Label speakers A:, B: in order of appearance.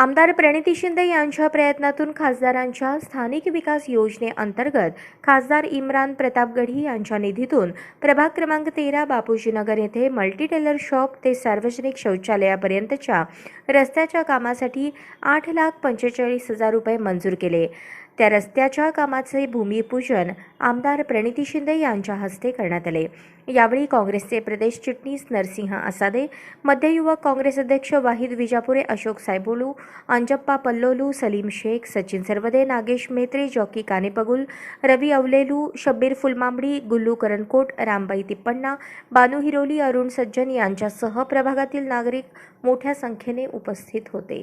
A: आमदार प्रणिती शिंदे यांच्या प्रयत्नातून खासदारांच्या स्थानिक विकास योजनेअंतर्गत खासदार इम्रान प्रतापगढी यांच्या निधीतून प्रभाग क्रमांक तेरा बापूजीनगर येथे मल्टी टेलर शॉप ते सार्वजनिक शौचालयापर्यंतच्या रस्त्याच्या कामासाठी आठ लाख पंचेचाळीस हजार रुपये मंजूर केले. त्या रस्त्याच्या कामाचे भूमिपूजन आमदार प्रणिती शिंदे यांच्या हस्ते करण्यात आले. यावेळी काँग्रेसचे प्रदेश चिटणीस नरसिंह आसादे मध्य युवक काँग्रेस अध्यक्ष वाहिद विजापुरे अशोक सायबोलू अंजप्पा पल्लोलू सलीम शेख सचिन सरवदे नागेश मेत्रे जॉकी कानेपगुल रवी अवलेलू शब्बीर फुलमांबडी गुल्लू करणकोट रामबाई तिप्पण्णा बानू हिरोली अरुण सज्जन यांच्यासह प्रभागातील नागरिक मोठ्या संख्येने उपस्थित होते.